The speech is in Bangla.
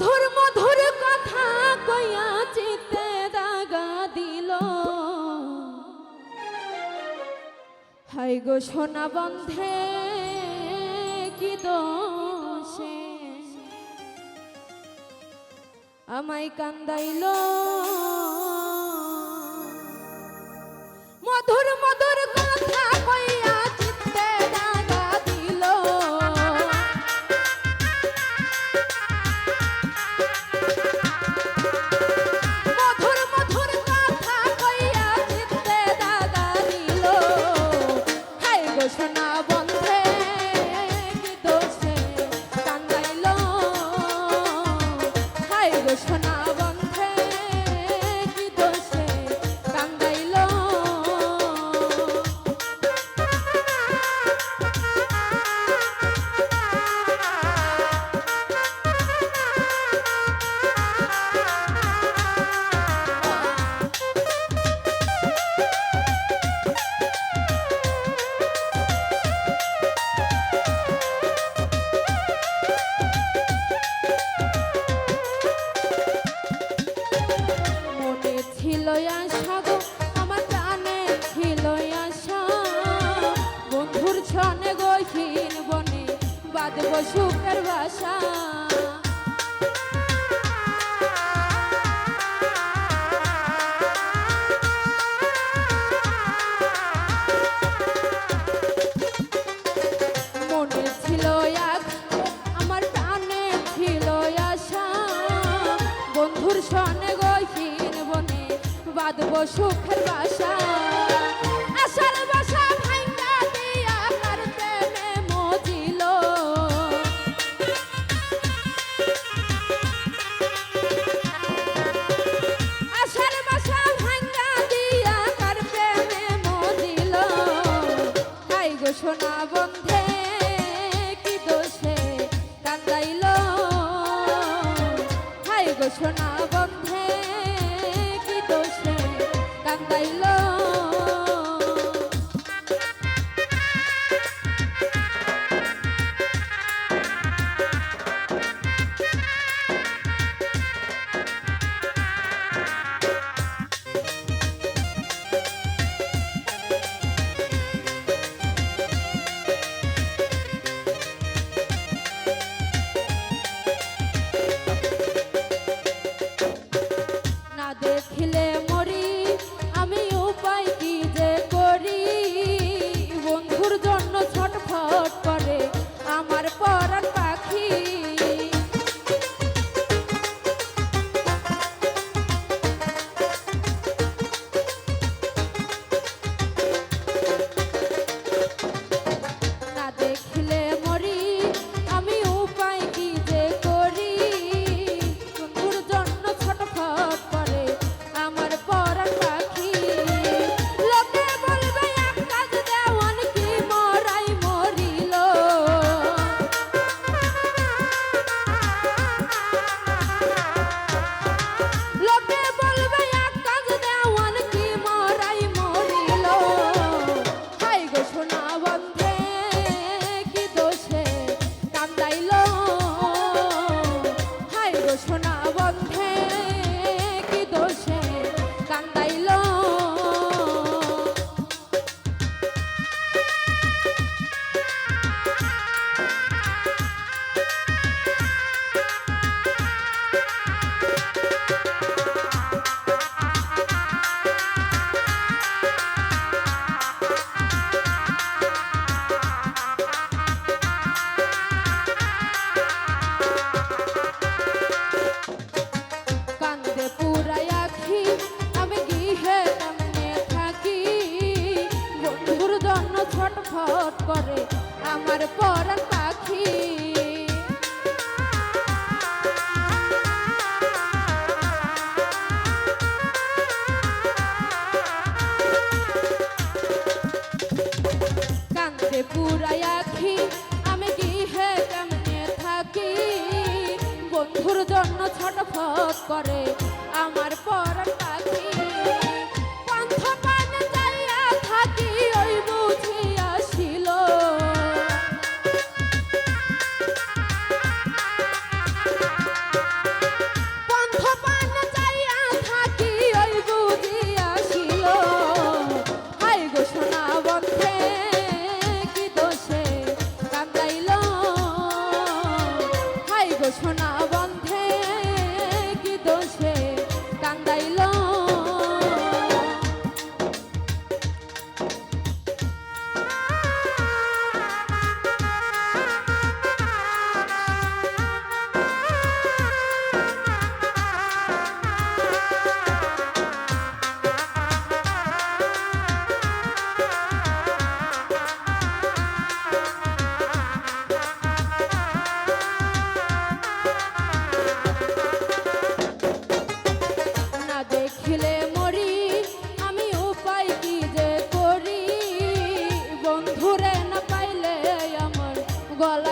মধুর মধুর কথা কয়া চিতে দাগা দিল। হাই গো সোনা বন্ধে, কি দোষে? আমাই কান্দাইল। মধুর মধুর কথা goes for করব সুখের আমার বন্ধুর সনে গহীন বনে বাঁধব সুখের বাসা। বন্ধ দেখলে বন্ধুর জন্য ছটফট করে। আমার পর পাখি Angola.